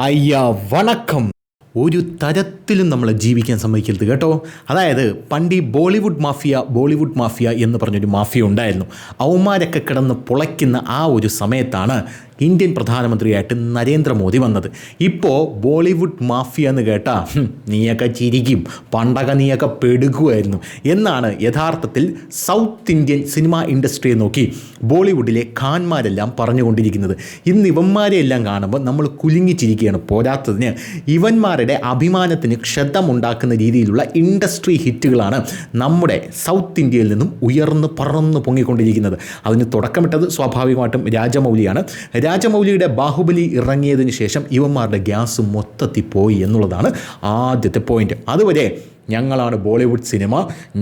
അയ്യ വണക്കം. ഒരു തരത്തിലും നമ്മളെ ജീവിക്കാൻ സമ്മതിക്കരുത് കേട്ടോ. അതായത് പണ്ട് ഈ ബോളിവുഡ് മാഫിയ ബോളിവുഡ് മാഫിയ എന്ന് പറഞ്ഞൊരു മാഫിയ ഉണ്ടായിരുന്നു. അവന്മാരൊക്കെ കിടന്ന് പുളയ്ക്കുന്ന ആ ഒരു സമയത്താണ് ഇന്ത്യൻ പ്രധാനമന്ത്രിയായിട്ട് നരേന്ദ്രമോദി വന്നത്. ഇപ്പോൾ ബോളിവുഡ് മാഫിയ എന്ന് കേട്ടാ നീയൊക്കെ ചിരിക്കും പണ്ടക നീയൊക്കെ പെടുക്കുമായിരുന്നു എന്നാണ് യഥാർത്ഥത്തിൽ സൗത്ത് ഇന്ത്യൻ സിനിമ ഇൻഡസ്ട്രിയെ നോക്കി ബോളിവുഡിലെ ഖാൻമാരെല്ലാം പറഞ്ഞുകൊണ്ടിരിക്കുന്നത്. ഇന്ന് ഇവന്മാരെ എല്ലാം കാണുമ്പോൾ നമ്മൾ കുലുങ്ങിച്ചിരിക്കുകയാണ് പോരാത്തതിന്. ഇവന്മാരുടെ അഭിമാനത്തിന് ക്ഷതമുണ്ടാക്കുന്ന രീതിയിലുള്ള ഇൻഡസ്ട്രി ഹിറ്റുകളാണ് നമ്മുടെ സൗത്ത് ഇന്ത്യയിൽ നിന്നും ഉയർന്ന് പറന്ന് പൊങ്ങിക്കൊണ്ടിരിക്കുന്നത്. അതിന് തുടക്കമിട്ടത് സ്വാഭാവികമായിട്ടും രാജമൗലിയാണ്. രാജമൗലിയുടെ ബാഹുബലി ഇറങ്ങിയതിന് ശേഷം ഇവന്മാരുടെ ഗ്യാസ് മൊത്തത്തിൽ പോയി എന്നുള്ളതാണ് ആദ്യത്തെ പോയിന്റ് അതുവരെ ഞങ്ങളാണ് ബോളിവുഡ് സിനിമ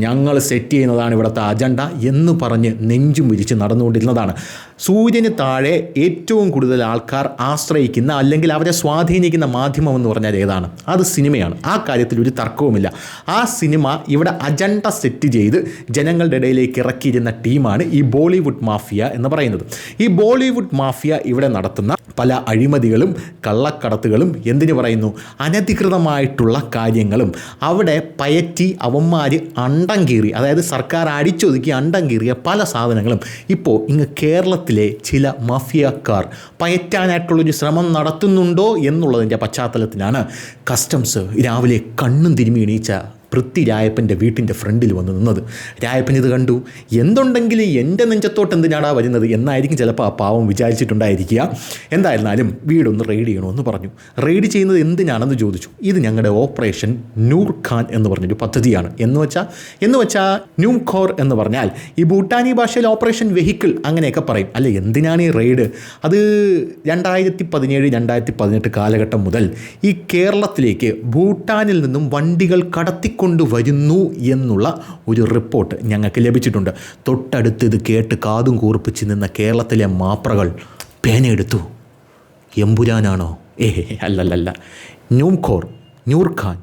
ഞങ്ങൾ സെറ്റ് ചെയ്യുന്നതാണ് ഇവിടുത്തെ അജണ്ട എന്ന് പറഞ്ഞ് നെഞ്ചും വിരിച്ച് നടന്നുകൊണ്ടിരുന്നതാണ്. സൂര്യന് താഴെ ഏറ്റവും കൂടുതൽ ആൾക്കാർ ആശ്രയിക്കുന്ന അല്ലെങ്കിൽ അവരെ സ്വാധീനിക്കുന്ന മാധ്യമം എന്ന് പറഞ്ഞാൽ ഏതാണ്? അത് സിനിമയാണ്. ആ കാര്യത്തിൽ ഒരു തർക്കവുമില്ല. ആ സിനിമ ഇവിടെ അജണ്ട സെറ്റ് ചെയ്ത് ജനങ്ങളുടെ ഇടയിലേക്ക് ഇറക്കിയിരുന്ന ടീമാണ് ഈ ബോളിവുഡ് മാഫിയ എന്ന് പറയുന്നത്. ഈ ബോളിവുഡ് മാഫിയ ഇവിടെ നടത്തുന്ന പല അഴിമതികളും കള്ളക്കടത്തുകളും എന്തിനു പറയുന്നു? അനധികൃതമായിട്ടുള്ള കാര്യങ്ങളും. അവിടെ പയറ്റി അവന്മാർ അണ്ടം കീറി അതായത് സർക്കാർ അടിച്ചൊതുക്കി അണ്ടം കീറിയ പല സാധനങ്ങളും. ഇപ്പോൾ ഇങ്ങ് കേരളത്തിലെ ചില മാഫിയക്കാർ പയറ്റാനായിട്ടുള്ളൊരു ശ്രമം നടത്തുന്നുണ്ടോ എന്നുള്ളതിന്റെ പശ്ചാത്തലത്തിലാണ് കസ്റ്റംസ് രാവിലെ കണ്ണും തിരുമ്മി എണീച്ച പൃഥ്വി രായപ്പന്റെ വീട്ടിന്റെ ഫ്രണ്ടിൽ വന്ന് നിന്നത്. രായപ്പൻ ഇത് കണ്ടു. എന്തുണ്ടെങ്കിലും എന്റെ നെഞ്ചത്തോട്ട് എന്തിനാടാ വരുന്നത്? എന്നായിരിക്കും ചിലപ്പോൾ ആ പാവം വിചാരിച്ചിട്ടുണ്ടായിരിക്കുക. എന്തായിരുന്നാലും വീടൊന്ന് റെയ്ഡ് ചെയ്യണമെന്ന് പറഞ്ഞു. റെയ്ഡ് ചെയ്യുന്നത് എന്തിനാണെന്ന് ചോദിച്ചു. ഇത് ഞങ്ങളുടെ ഓപ്പറേഷൻ നൂർ ഖാൻ എന്ന് പറഞ്ഞൊരു പദ്ധതിയാണ്. എന്ന് വെച്ചാൽ എന്ന് വെച്ചാൽ ന്യൂം ഖോർ എന്ന് പറഞ്ഞാൽ ഈ ഭൂട്ടാനി ഭാഷയിൽ ഓപ്പറേഷൻ വെഹിക്കിൾ അങ്ങനെയൊക്കെ പറയും. അല്ല എന്തിനാണ് ഈ റെയ്ഡ് അത് രണ്ടായിരത്തി പതിനേഴ് രണ്ടായിരത്തി പതിനെട്ട് കാലഘട്ടം മുതൽ ഈ കേരളത്തിലേക്ക് ഭൂട്ടാനിൽ നിന്നും വണ്ടികൾ കടത്തിക്കൊണ്ട് വരുന്നു എന്നുള്ള ഒരു റിപ്പോർട്ട് ഞങ്ങൾക്ക് ലഭിച്ചിട്ടുണ്ട്. തൊട്ടടുത്ത് ഇത് കേട്ട് കാതും കൂർപ്പിച്ച് നിന്ന കേരളത്തിലെ മാപ്രകൾ പേനയെടുത്തു. എമ്പുരാനാണോ? ഏ അല്ലല്ലല്ല. ന്യൂംഖോർ നൂർഖാൻ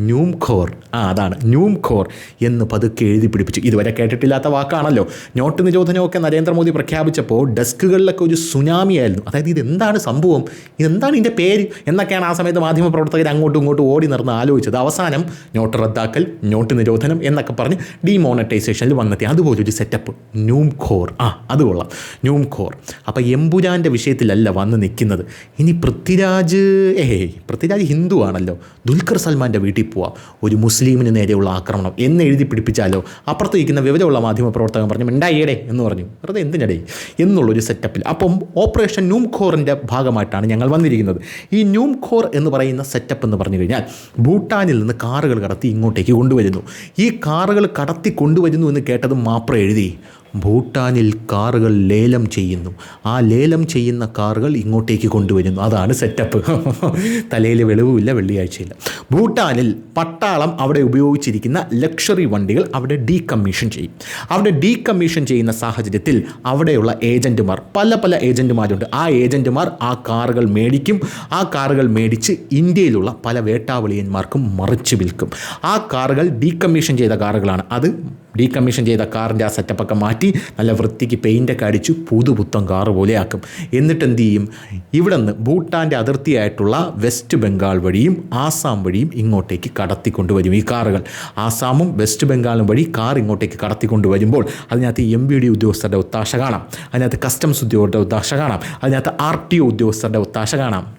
ന്യൂംബോർ ന്യൂംഖോർ ആ അതാണ്. ന്യൂം ഖോർ എന്ന് പതുക്കെ എഴുതി പിടിപ്പിച്ചു. ഇതുവരെ കേട്ടിട്ടില്ലാത്ത വാക്കാണല്ലോ. നോട്ട് നിരോധനമൊക്കെ നരേന്ദ്രമോദി പ്രഖ്യാപിച്ചപ്പോൾ ഡെസ്കുകളിലൊക്കെ ഒരു സുനാമിയായിരുന്നു. അതായത് ഇതെന്താണ് സംഭവം? ഇതെന്താണ് ഇതിന്റെ പേര്? എന്നൊക്കെയാണ് ആ സമയത്ത് മാധ്യമപ്രവർത്തകർ അങ്ങോട്ടും ഇങ്ങോട്ടും ഓടി നടന്ന് ആലോചിച്ചത്. അവസാനം നോട്ട് റദ്ദാക്കൽ നോട്ട് നിരോധനം എന്നൊക്കെ പറഞ്ഞ് ഡിമോണറ്റൈസേഷനിൽ വന്നെത്തി. അതുപോലൊരു സെറ്റപ്പ് ന്യൂം ഖോർ ആ അത് കൊള്ളാം. ന്യൂം ഖോർ അപ്പോൾ എമ്പുരാന്റെ വിഷയത്തിലല്ല വന്ന് നിൽക്കുന്നത്. ഇനി പൃഥ്വിരാജ് ഏഹ് പൃഥ്വിരാജ് ഹിന്ദു ആണല്ലോ ദുൽഖർ സൽമാന്റെ വീട്ടിൽ പോവാം ഒരു മുസ്ലിമിന് നേരെയുള്ള ആക്രമണം. എന്ന് എഴുതി പിടിപ്പിച്ചാലോ? അപ്പുറത്ത് ഇരിക്കുന്ന വിവരമുള്ള മാധ്യമ പ്രവർത്തകൻ പറഞ്ഞു മിണ്ടായിടെ എന്ന് പറഞ്ഞു. വെറുതെ എന്തിനടേ? എന്നുള്ളൊരു സെറ്റപ്പിൽ അപ്പം ഓപ്പറേഷൻ ന്യൂം ഖോറിന്റെ ഭാഗമായിട്ടാണ് ഞങ്ങൾ വന്നിരിക്കുന്നത്. ഈ ന്യൂം ഖോർ എന്ന് പറയുന്ന സെറ്റപ്പ് എന്ന് പറഞ്ഞു കഴിഞ്ഞാൽ ഭൂട്ടാനിൽ നിന്ന് കാറുകൾ കടത്തി ഇങ്ങോട്ടേക്ക് കൊണ്ടുവരുന്നു. ഈ കാറുകൾ കടത്തി കൊണ്ടുവരുന്നു എന്ന് കേട്ടത് മാത്രം എഴുതി. ഭൂട്ടാനിൽ കാറുകൾ ലേലം ചെയ്യുന്നു. ആ ലേലം ചെയ്യുന്ന കാറുകൾ ഇങ്ങോട്ടേക്ക് കൊണ്ടുവരുന്നു. അതാണ് സെറ്റപ്പ് തലയിൽ വെളിവുമില്ല വെള്ളിയാഴ്ചയില്ല. ഭൂട്ടാനിൽ പട്ടാളം അവിടെ ഉപയോഗിച്ചിരിക്കുന്ന ലക്ഷറി വണ്ടികൾ അവിടെ ഡീകമ്മീഷൻ ചെയ്യും. അവിടെ ഡീകമ്മീഷൻ ചെയ്യുന്ന സാഹചര്യത്തിൽ അവിടെയുള്ള ഏജന്റുമാർ പല പല ഏജന്റുമാരുണ്ട് ആ ഏജന്റുമാർ ആ കാറുകൾ മേടിക്കും. ആ കാറുകൾ മേടിച്ച് ഇന്ത്യയിലുള്ള പല വേട്ടാവളിയന്മാർക്കും മറിച്ച് വിൽക്കും. ആ കാറുകൾ ഡീകമ്മീഷൻ ചെയ്ത കാറുകളാണ്. അത് ഡീകമ്മീഷൻ ചെയ്ത കാറിന്റെ ആ സെറ്റപ്പൊക്കെ മാറ്റി നല്ല വൃത്തിക്ക് പെയിന്റൊക്കെ അടിച്ചു പുതുപുത്തൻ കാറ് പോലെയാക്കും. എന്നിട്ട് എന്ത് ചെയ്യും? ഇവിടെ നിന്ന് ഭൂട്ടാന്റെ അതിർത്തിയായിട്ടുള്ള വെസ്റ്റ് ബംഗാൾ വഴിയും ആസാം വഴിയും ഇങ്ങോട്ടേക്ക് കടത്തിക്കൊണ്ടുവരും ഈ കാറുകൾ. ആസാമും വെസ്റ്റ് ബംഗാളും വഴി കാർ ഇങ്ങോട്ടേക്ക് കടത്തി വരുമ്പോൾ അതിനകത്ത് എം ബി ഡി ഉദ്യോഗസ്ഥരുടെ ഒത്താശ കാണാം. അതിനകത്ത് കസ്റ്റംസ് ഉദ്യോഗസ്ഥരുടെ ഒത്താശ കാണാം. അതിനകത്ത് ആർ ടി ഒ ഉദ്യോഗസ്ഥരുടെ ഒത്താശ കാണാം.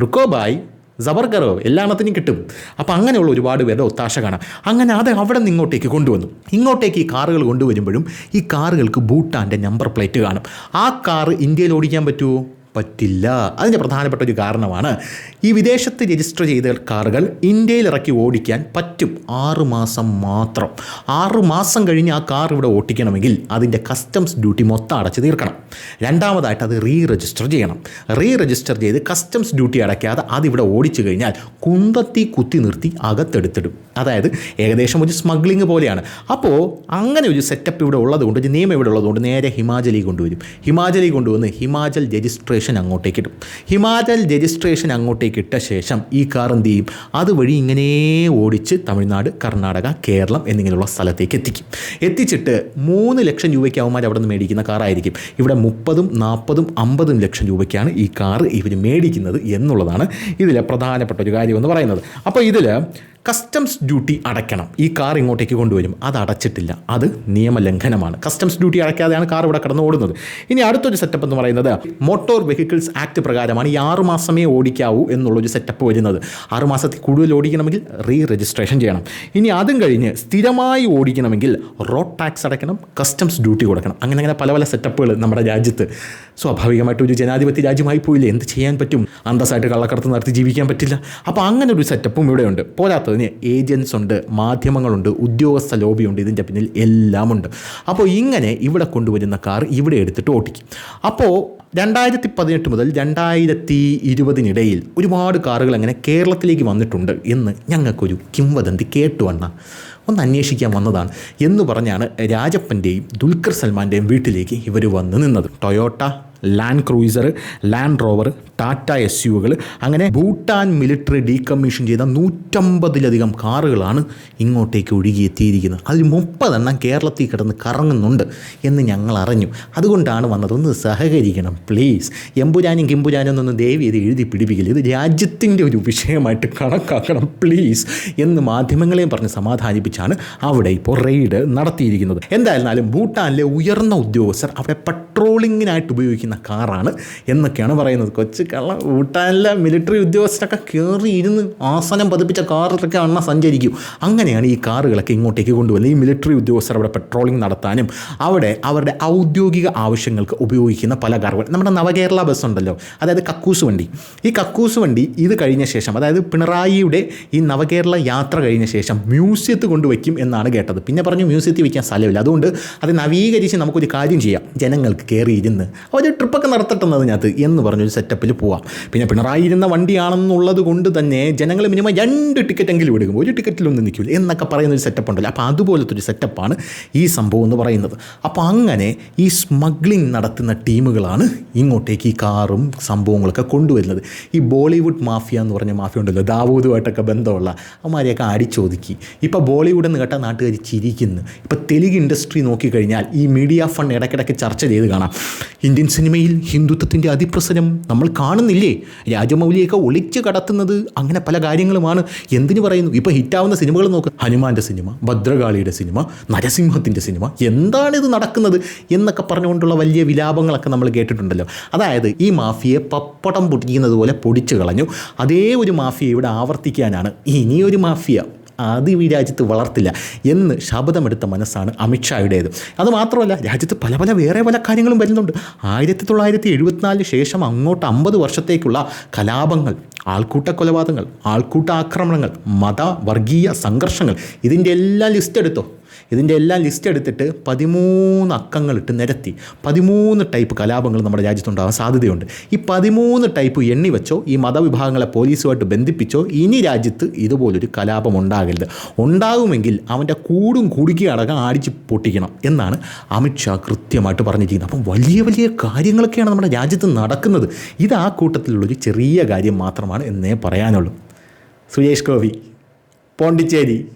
റുക്കോബായ് ജബർഗറോ എല്ലാത്തിനും കിട്ടും. അപ്പോൾ അങ്ങനെയുള്ള ഒരുപാട് പേരുടെ ഒത്താശ കാണാം. അങ്ങനെ അത് അവിടെ നിന്ന് ഇങ്ങോട്ടേക്ക് കൊണ്ടുവന്നു. ഇങ്ങോട്ടേക്ക് ഈ കാറുകൾ കൊണ്ടുവരുമ്പോഴും ഈ കാറുകൾക്ക് ഭൂട്ടാന്റെ നമ്പർ പ്ലേറ്റ് കാണും. ആ കാറ് ഇന്ത്യയിൽ ഓടിക്കാൻ പറ്റുമോ? പറ്റില്ല. അതിന്റെ പ്രധാനപ്പെട്ട ഒരു കാരണമാണ് ഈ വിദേശത്ത് രജിസ്റ്റർ ചെയ്ത കാറുകൾ ഇന്ത്യയിൽ ഇറക്കി ഓടിക്കാൻ പറ്റും. ആറു മാസം മാത്രം. ആറു മാസം കഴിഞ്ഞ് ആ കാർ ഇവിടെ ഓടിക്കണമെങ്കിൽ അതിന്റെ കസ്റ്റംസ് ഡ്യൂട്ടി മൊത്തം അടച്ച് തീർക്കണം. രണ്ടാമതായിട്ട് അത് റീ രജിസ്റ്റർ ചെയ്യണം. റീ രജിസ്റ്റർ ചെയ്ത് കസ്റ്റംസ് ഡ്യൂട്ടി അടയ്ക്കാതെ അതിവിടെ ഓടിച്ചു കഴിഞ്ഞാൽ കുന്തത്തി കുത്തി നിർത്തി അകത്തെടുത്തിടും. അതായത് ഏകദേശം ഒരു സ്മഗ്ലിംഗ് പോലെയാണ്. അപ്പോൾ അങ്ങനെ ഒരു സെറ്റപ്പ് ഇവിടെ ഉള്ളതുകൊണ്ട് ഒരു നിയമം ഇവിടെ ഉള്ളതുകൊണ്ട് നേരെ ഹിമാചലിൽ കൊണ്ടുവരും. ഹിമാചലിൽ കൊണ്ടുവന്ന് ഹിമാചൽ രജിസ്ട്രേഷൻ രജിസ്ട്രേഷൻ അങ്ങോട്ടേക്ക് ഇടും. ഹിമാചൽ രജിസ്ട്രേഷൻ അങ്ങോട്ടേക്ക് ഇട്ട ശേഷം ഈ കാർ എന്ത് ചെയ്യും? അതുവഴി ഇങ്ങനെ ഓടിച്ച് തമിഴ്നാട് കർണാടക കേരളം എന്നിങ്ങനെയുള്ള സ്ഥലത്തേക്ക് എത്തിക്കും. എത്തിച്ചിട്ട് മൂന്ന് ലക്ഷം രൂപയ്ക്ക് അവന്മാർ അവിടെ നിന്ന് മേടിക്കുന്ന കാറായിരിക്കും ഇവിടെ മുപ്പതും നാൽപ്പതും അമ്പതും ലക്ഷം രൂപയ്ക്കാണ് ഈ കാർ ഇവർ മേടിക്കുന്നത് എന്നുള്ളതാണ് ഇതിലെ പ്രധാനപ്പെട്ട ഒരു കാര്യമെന്ന് പറയുന്നത്. അപ്പോൾ ഇതിൽ കസ്റ്റംസ് ഡ്യൂട്ടി അടയ്ക്കണം. ഈ കാർ ഇങ്ങോട്ടേക്ക് കൊണ്ടുവരും. അത് അടച്ചിട്ടില്ല. അത് നിയമലംഘനമാണ്. കസ്റ്റംസ് ഡ്യൂട്ടി അടയ്ക്കാതെയാണ് കാർ ഇവിടെ കടന്നു ഓടുന്നത്. ഇനി അടുത്തൊരു സെറ്റപ്പ് എന്ന് പറയുന്നത് മോട്ടോർ വെഹിക്കിൾസ് ആക്ട് പ്രകാരമാണ് ഈ ആറ് മാസമേ ഓടിക്കാവൂ എന്നുള്ളൊരു സെറ്റപ്പ് വരുന്നത്. ആറ് മാസത്തിൽ കൂടുതൽ ഓടിക്കണമെങ്കിൽ റീ രജിസ്ട്രേഷൻ ചെയ്യണം. ഇനി അതും കഴിഞ്ഞ് സ്ഥിരമായി ഓടിക്കണമെങ്കിൽ റോഡ് ടാക്സ് അടയ്ക്കണം കസ്റ്റംസ് ഡ്യൂട്ടി കൊടുക്കണം. അങ്ങനെ അങ്ങനെ പല പല സെറ്റപ്പുകൾ നമ്മുടെ രാജ്യത്ത് സ്വാഭാവികമായിട്ട് ഒരു ജനാധിപത്യ രാജ്യമായി പോയില്ലേ? എന്ത് ചെയ്യാൻ പറ്റും? അന്തസ്സായിട്ട് കള്ളക്കടത്ത് നടത്തി ജീവിക്കാൻ പറ്റില്ല. അപ്പോൾ അങ്ങനെ ഒരു സെറ്റപ്പും ഇവിടെയുണ്ട്. പോരാത്തതിന് ഏജൻസ് ഉണ്ട് മാധ്യമങ്ങളുണ്ട് ഉദ്യോഗസ്ഥ ലോബിയുണ്ട് ഇതിന്റെ പിന്നിൽ എല്ലാം ഉണ്ട് അപ്പോൾ ഇങ്ങനെ ഇവിടെ കൊണ്ടുവരുന്ന കാർ ഇവിടെ എടുത്തിട്ട് ഓടിക്കും അപ്പോൾ രണ്ടായിരത്തി പതിനെട്ട് മുതൽ രണ്ടായിരത്തി ഇരുപതിനിടയിൽ ഒരുപാട് കാറുകൾ അങ്ങനെ കേരളത്തിലേക്ക് വന്നിട്ടുണ്ട് എന്ന് ഞങ്ങൾക്കൊരു കിംവദന്തി കേട്ടു വന്ന ഒന്ന് അന്വേഷിക്കാൻ വന്നതാണ് എന്ന് പറഞ്ഞാണ് രാജപ്പന്റെയും ദുൽഖർ സൽമാന്റെയും വീട്ടിലേക്ക് ഇവർ വന്ന് നിന്നത്. Toyota Land Cruiser Land Rover Tata S യുകൾ അങ്ങനെ ഭൂട്ടാൻ മിലിറ്ററി ഡീകമ്മീഷൻ ചെയ്ത നൂറ്റമ്പതിലധികം കാറുകളാണ് ഇങ്ങോട്ടേക്ക് ഒഴുകിയെത്തിയിരിക്കുന്നത്. അതിൽ മുപ്പതെണ്ണം കേരളത്തിൽ കിടന്ന് കറങ്ങുന്നുണ്ട് എന്ന് ഞങ്ങൾ അറിഞ്ഞു. അതുകൊണ്ടാണ് വന്നത് ഒന്ന് സഹകരിക്കണം പ്ലീസ് എമ്പുരാനും കിമ്പുരാനും എന്നൊന്നും ദേവി ഇത് എഴുതി പിടിപ്പിക്കില്ല ഇത് രാജ്യത്തിന്റെ ഒരു വിഷയമായിട്ട് കണക്കാക്കണം പ്ലീസ് എന്ന് മാധ്യമങ്ങളെയും പറഞ്ഞ് സമാധാനിപ്പിച്ചാണ് അവിടെ ഇപ്പോൾ റെയ്ഡ് നടത്തിയിരിക്കുന്നത്. എന്തായിരുന്നാലും ഭൂട്ടാനിലെ ഉയർന്ന ഉദ്യോഗസ്ഥർ അവിടെ പട്രോളിങ്ങിനായിട്ട് ഉപയോഗിക്കുന്ന കാറാണ് എന്നൊക്കെയാണ് പറയുന്നത്. കൊച്ചു കള്ള ഭൂട്ടാനിലെ മിലിറ്ററി ഉദ്യോഗസ്ഥരൊക്കെ കയറി ഇരുന്ന് ആസനം പതിപ്പിച്ച കാറിലൊക്കെ അണ്ണ സഞ്ചരിക്കും. അങ്ങനെയാണ് ഈ കാറുകളൊക്കെ ഇങ്ങോട്ടേക്ക് കൊണ്ടുവന്നത് ഈ മിലിറ്ററി ഉദ്യോഗസ്ഥർ അവിടെ പെട്രോളിംഗ് നടത്താനും അവിടെ അവരുടെ ഔദ്യോഗിക ആവശ്യങ്ങൾക്ക് ഉപയോഗിക്കുന്ന പല കാറുകൾ. നമ്മുടെ നവകേരള ബസ് ഉണ്ടല്ലോ. അതായത് കക്കൂസ് വണ്ടി. ഈ കക്കൂസ് വണ്ടി ഇത് കഴിഞ്ഞ ശേഷം അതായത് പിണറായിയുടെ ഈ നവകേരള യാത്ര കഴിഞ്ഞ ശേഷം മ്യൂസിയത്ത് കൊണ്ടുവയ്ക്കും എന്നാണ് കേട്ടത്. പിന്നെ പറഞ്ഞു മ്യൂസിയത്തിൽ വയ്ക്കാൻ സ്ഥലമില്ല. അതുകൊണ്ട് അത് നവീകരിച്ച് നമുക്കൊരു കാര്യം ചെയ്യാം. ജനങ്ങൾക്ക് കയറി ഇരുന്ന് ഒരു ട്രിപ്പൊക്കെ നടത്തട്ടെന്ന് അതിനകത്ത് എന്ന് പറഞ്ഞൊരു സെറ്റപ്പിൽ പോവാം. പിന്നെ പിണറായി ഇരുന്ന വണ്ടിയാണെന്നുള്ളത് കൊണ്ട് തന്നെ ജനങ്ങൾ മിനിമം രണ്ട് ടിക്കറ്റെങ്കിലും എടുക്കും. ഒരു ടിക്കറ്റിലൊന്നും നിൽക്കില്ല എന്നൊക്കെ പറയുന്ന ഒരു സെറ്റപ്പ് ഉണ്ടല്ലോ. അപ്പോൾ അതുപോലത്തെ ഒരു സെറ്റപ്പാണ് ഈ സംഭവം എന്ന് പറയുന്നത്. അപ്പോൾ അങ്ങനെ ഈ സ്മഗ്ലിംഗ് നടത്തുന്ന ടീമുകളാണ് ഇങ്ങോട്ടേക്ക് ഈ കാറും സംഭവങ്ങളൊക്കെ കൊണ്ടുവരുന്നത്. ഈ ബോളിവുഡ് മാഫിയ എന്ന് പറഞ്ഞ മാഫിയ ഉണ്ടല്ലോ ദാവൂദുമായിട്ടൊക്കെ ബന്ധമുള്ള അവന്മാരെയൊക്കെ അടിച്ചൊതുക്കി. ഇപ്പോൾ ബോളിവുഡ് എന്ന് കേട്ടാൽ നാട്ടുകാർ ചിരിക്കുന്നു. ഇപ്പോൾ തെലുങ്ക് ഇൻഡസ്ട്രി നോക്കിക്കഴിഞ്ഞാൽ ഈ മീഡിയ ഫണ്ട് ഇടയ്ക്കിടയ്ക്ക് ചർച്ച ചെയ്ത് കാണാം. ഇന്ത്യൻ സിനിമയിൽ ഹിന്ദുത്വത്തിന്റെ അതിപ്രസരം നമ്മൾ കാണുന്നില്ലേ? രാജമൗലിയൊക്കെ ഒളിച്ച് കടത്തുന്നത് അങ്ങനെ പല കാര്യങ്ങളുമാണ്. എന്തിനു പറയുന്നു? ഇപ്പോൾ ഹിറ്റാവുന്ന സിനിമകൾ നോക്ക്. ഹനുമാന്റെ സിനിമ ഭദ്രകാളിയുടെ സിനിമ നരസിംഹത്തിന്റെ സിനിമ എന്താണിത് നടക്കുന്നത് എന്നൊക്കെ പറഞ്ഞുകൊണ്ടുള്ള വലിയ വിലാപങ്ങളൊക്കെ നമ്മൾ കേട്ടിട്ടുണ്ടല്ലോ. അതായത് ഈ മാഫിയെ പപ്പടം പൊടിക്കുന്നത് പോലെ പൊടിച്ചു കളഞ്ഞു. അതേ ഒരു മാഫിയ ഇവിടെ ആവർത്തിക്കാനാണ്. ഇനിയൊരു മാഫിയ. അത് ഈ രാജ്യത്ത് വളർത്തില്ല എന്ന് ശബ്ദമെടുത്ത മനസ്സാണ് അമിത്ഷായുടേത്. അതുമാത്രമല്ല രാജ്യത്ത് പല പല വേറെ പല കാര്യങ്ങളും വരുന്നുണ്ട്. ആയിരത്തി തൊള്ളായിരത്തി എഴുപത്തിനാലിന് ശേഷം അങ്ങോട്ട് അമ്പത് വർഷത്തേക്കുള്ള കലാപങ്ങൾ ആൾക്കൂട്ട കൊലപാതകങ്ങൾ ആൾക്കൂട്ട ആക്രമണങ്ങൾ മത വർഗീയ സംഘർഷങ്ങൾ ഇതിന്റെ എല്ലാ ലിസ്റ്റ് എടുത്തോ? ഇതിന്റെ എല്ലാം ലിസ്റ്റ് എടുത്തിട്ട് പതിമൂന്ന് അക്കങ്ങളിട്ട് നിരത്തി. പതിമൂന്ന് ടൈപ്പ് കലാപങ്ങൾ നമ്മുടെ രാജ്യത്തുണ്ടാകാൻ സാധ്യതയുണ്ട്. ഈ പതിമൂന്ന് ടൈപ്പ് എണ്ണി വെച്ചോ ഈ മതവിഭാഗങ്ങളെ പോലീസുമായിട്ട് ബന്ധിപ്പിച്ചോ ഇനി രാജ്യത്ത് ഇതുപോലൊരു കലാപം ഉണ്ടാകരുത്. ഉണ്ടാകുമെങ്കിൽ അവന്റെ കൂടും കുടുക്കി അടക്കം അടിച്ച് പൊട്ടിക്കണം എന്നാണ് അമിത്ഷാ കൃത്യമായിട്ട് പറഞ്ഞിരിക്കുന്നത്. അപ്പം വലിയ വലിയ കാര്യങ്ങളൊക്കെയാണ് നമ്മുടെ രാജ്യത്ത് നടക്കുന്നത്. ഇത് ആ കൂട്ടത്തിലുള്ളൊരു ചെറിയ കാര്യം മാത്രമാണ് എന്നേ പറയാനുള്ളൂ. സുരേഷ് ഗോപി പോണ്ടിച്ചേരി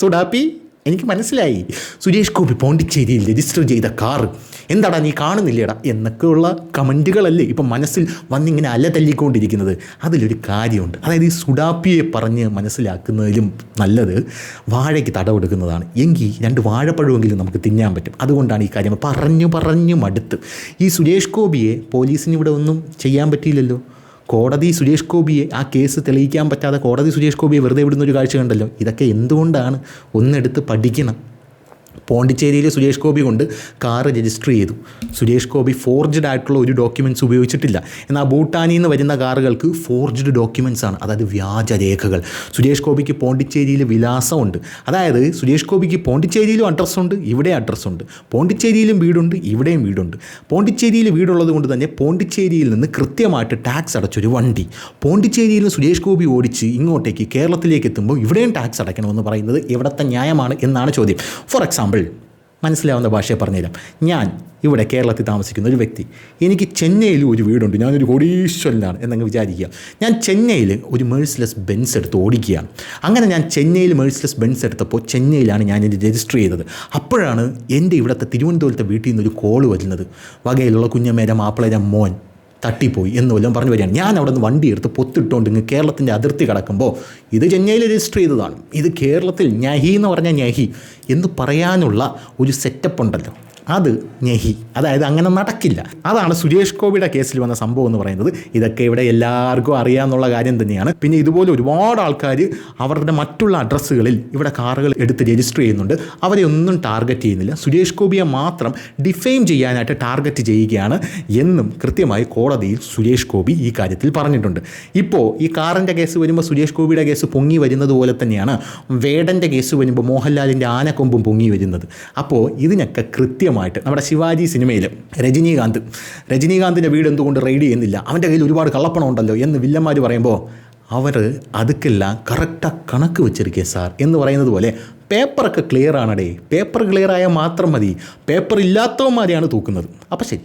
സുഡാപ്പി. എനിക്ക് മനസ്സിലായി. സുരേഷ് ഗോപി പോണ്ടിച്ചേരിയിൽ രജിസ്റ്റർ ചെയ്ത കാർ എന്താടാ നീ കാണുന്നില്ലേടാ? എന്നൊക്കെയുള്ള കമന്റുകളല്ലേ ഇപ്പം മനസ്സിൽ വന്നിങ്ങനെ അല തല്ലിക്കൊണ്ടിരിക്കുന്നത്. അതിലൊരു കാര്യമുണ്ട്. അതായത് ഈ സുഡാപ്പിയെ പറഞ്ഞ് മനസ്സിലാക്കുന്നതിലും നല്ലത് വാഴയ്ക്ക് തടവെടുക്കുന്നതാണ് എങ്കിൽ രണ്ട് വാഴപ്പഴമെങ്കിലും നമുക്ക് തിന്നാൻ പറ്റും. അതുകൊണ്ടാണ് ഈ കാര്യം. പറഞ്ഞു പറഞ്ഞു മടുത്ത് ഈ സുരേഷ് ഗോപിയെ പോലീസിന് ഇവിടെ ഒന്നും ചെയ്യാൻ പറ്റിയില്ലല്ലോ. കോടതി സുരേഷ് ഗോപിയെ ആ കേസ് തെളിയിക്കാൻ പറ്റാതെ കോടതി സുരേഷ് ഗോപിയെ വെറുതെ വിടുന്ന ഒരു കാഴ്ച കണ്ടല്ലോ. ഇതൊക്കെ എന്തുകൊണ്ടാണ് ഒന്നെടുത്ത് പഠിക്കണം? പോണ്ടിച്ചേരിയിൽ സുരേഷ് ഗോപി കൊണ്ട് കാർ രജിസ്റ്റർ ചെയ്തു. സുരേഷ് ഗോപി ഫോർജ്ഡ് ആയിട്ടുള്ള ഒരു ഡോക്യുമെന്റ്സ് ഉപയോഗിച്ചിട്ടില്ല. എന്നാൽ ഭൂട്ടാനിൽ നിന്ന് വരുന്ന കാറുകൾക്ക് ഫോർജ്ഡ് ഡോക്യുമെന്റ്സ് ആണ്. അതായത് വ്യാജ രേഖകൾ. സുരേഷ് ഗോപിക്ക് പോണ്ടിച്ചേരിയിൽ വിലാസമുണ്ട്. അതായത് സുരേഷ് ഗോപിക്ക് പോണ്ടിച്ചേരിയിലും അഡ്രസ്സുണ്ട് ഇവിടെ അഡ്രസ്സുണ്ട് പോണ്ടിച്ചേരിയിലും വീടുണ്ട് ഇവിടെയും വീടുണ്ട്. പോണ്ടിച്ചേരിയിൽ വീടുള്ളത് കൊണ്ട് തന്നെ പോണ്ടിച്ചേരിയിൽ നിന്ന് കൃത്യമായിട്ട് ടാക്സ് അടച്ചൊരു വണ്ടി. പോണ്ടിച്ചേരിയിൽ നിന്ന് സുരേഷ് ഗോപി ഓടിച്ച് ഇങ്ങോട്ടേക്ക് കേരളത്തിലേക്ക് എത്തുമ്പോൾ ഇവിടെയും ടാക്സ് അടയ്ക്കണമെന്ന് പറയുന്നത് എവിടത്തെ ന്യായമാണ് എന്നാണ് ചോദ്യം. ഫോർ എക്സാമ്പിൾ മനസ്സിലാവുന്ന ഭാഷയെ പറഞ്ഞുതരാം. ഞാൻ ഇവിടെ കേരളത്തിൽ താമസിക്കുന്ന ഒരു വ്യക്തി. എനിക്ക് ചെന്നൈയിൽ ഒരു വീടുണ്ട്. ഞാനൊരു കോടീശ്വരനാണ് എന്നങ്ങ് വിചാരിക്കുക. ഞാൻ ചെന്നൈയിൽ ഒരു മേഴ്സിലെസ് ബെൻസ് എടുത്ത് ഓടിക്കുകയാണ് അങ്ങനെ ഞാൻ ചെന്നൈയിൽ മേഴ്സിലെസ് ബെൻസ് എടുത്തപ്പോൾ ചെന്നൈയിലാണ് ഞാൻ ഇത് രജിസ്റ്റർ ചെയ്തത്. അപ്പോഴാണ് എന്റെ ഇവിടുത്തെ തിരുവനന്തപുരത്തെ വീട്ടിൽ നിന്നൊരു കോൾ വരുന്നത്. വകയിലുള്ള കുഞ്ഞമേരം മാപ്പിളര മോൻ തട്ടിപ്പോയി എന്ന് വല്ലതും പറഞ്ഞു വരികയാണ്. ഞാൻ അവിടെ നിന്ന് വണ്ടി എടുത്ത് പൊത്തിട്ടുകൊണ്ട് ഇങ്ങ് കേരളത്തിന്റെ അതിർത്തി കടക്കുമ്പോൾ ഇത് ചെന്നൈയിൽ രജിസ്റ്റർ ചെയ്തതാണ്. ഇത് കേരളത്തിൽ ഞഹി എന്ന് പറഞ്ഞാൽ ഞഹി. എന്ന് പറയാനുള്ള ഒരു സെറ്റപ്പ് ഉണ്ടല്ലോ. അത് ഞെഹി അതായത് അങ്ങനെ നടക്കില്ല. അതാണ് സുരേഷ് ഗോപിയുടെ കേസിൽ വന്ന സംഭവം എന്ന് പറയുന്നത്. ഇതൊക്കെ ഇവിടെ എല്ലാവർക്കും അറിയാമെന്നുള്ള കാര്യം തന്നെയാണ്. പിന്നെ ഇതുപോലെ ഒരുപാട് ആൾക്കാർ അവരുടെ മറ്റുള്ള അഡ്രസ്സുകളിൽ ഇവിടെ കാറുകൾ എടുത്ത് രജിസ്റ്റർ ചെയ്യുന്നുണ്ട്. അവരെ ഒന്നും ടാർഗറ്റ് ചെയ്യുന്നില്ല. സുരേഷ് ഗോപിയെ മാത്രം ഡിഫെയിം ചെയ്യാനായിട്ട് ടാർഗറ്റ് ചെയ്യുകയാണ് എന്നും കൃത്യമായി കോടതിയിൽ സുരേഷ് ഗോപി ഈ കാര്യത്തിൽ പറഞ്ഞിട്ടുണ്ട്. ഇപ്പോൾ ഈ കാറിന്റെ കേസ് വരുമ്പോൾ സുരേഷ് ഗോപിയുടെ കേസ് പൊങ്ങി വരുന്നത് പോലെ തന്നെയാണ് വേടന്റെ കേസ് വരുമ്പോൾ മോഹൻലാലിന്റെ ആനക്കൊമ്പും പൊങ്ങി വരുന്നത്. അപ്പോൾ ഇതിനൊക്കെ കൃത്യമായിട്ട് നമ്മുടെ ശിവാജി സിനിമയിൽ രജനീകാന്ത്. രജനീകാന്തിന്റെ വീട് എന്തുകൊണ്ട് റെയ്ഡ് ചെയ്യുന്നില്ല? അവന്റെ കയ്യിൽ ഒരുപാട് കള്ളപ്പണം ഉണ്ടല്ലോ എന്ന് വില്ലന്മാർ പറയുമ്പോൾ അവർ അതുക്കെല്ലാം കറക്റ്റാണ് കണക്ക് വെച്ചിരിക്കുക സാർ എന്ന് പറയുന്നത് പോലെ പേപ്പറൊക്കെ ക്ലിയർ ആണടേ. പേപ്പർ ക്ലിയർ ആയാൽ മാത്രം മതി. പേപ്പർ ഇല്ലാത്തവന്മാരെയാണ് തൂക്കുന്നത്. അപ്പം ശരി.